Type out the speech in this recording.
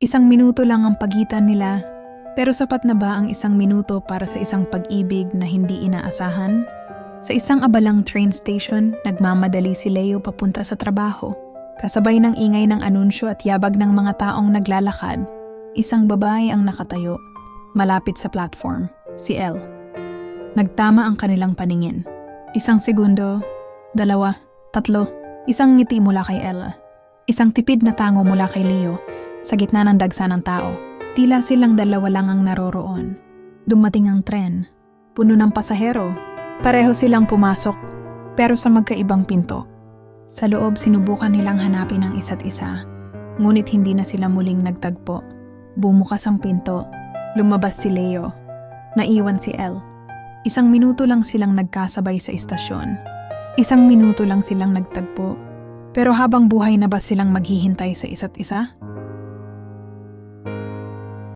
Isang minuto lang ang pagitan nila, pero sapat na ba ang isang minuto para sa isang pag-ibig na hindi inaasahan? Sa isang abalang train station, nagmamadali si Leo papunta sa trabaho. Kasabay ng ingay ng anunsyo at yabag ng mga taong naglalakad, isang babae ang nakatayo, malapit sa platform, si Elle. Nagtama ang kanilang paningin. Isang segundo, dalawa, tatlo, isang ngiti mula kay Ella. Isang tipid na tango mula kay Leo sa gitna ng dagsa ng tao. Tila silang dalawa lang ang naroroon. Dumating ang tren. Puno ng pasahero. Pareho silang pumasok, pero sa magkaibang pinto. Sa loob sinubukan nilang hanapin ang isa't isa. Ngunit hindi na sila muling nagtagpo. Bumukas ang pinto. Lumabas si Leo. Naiwan si Elle. Isang minuto lang silang nagkasabay sa istasyon. Isang minuto lang silang nagtagpo. Pero habang buhay na ba silang maghihintay sa isa't isa?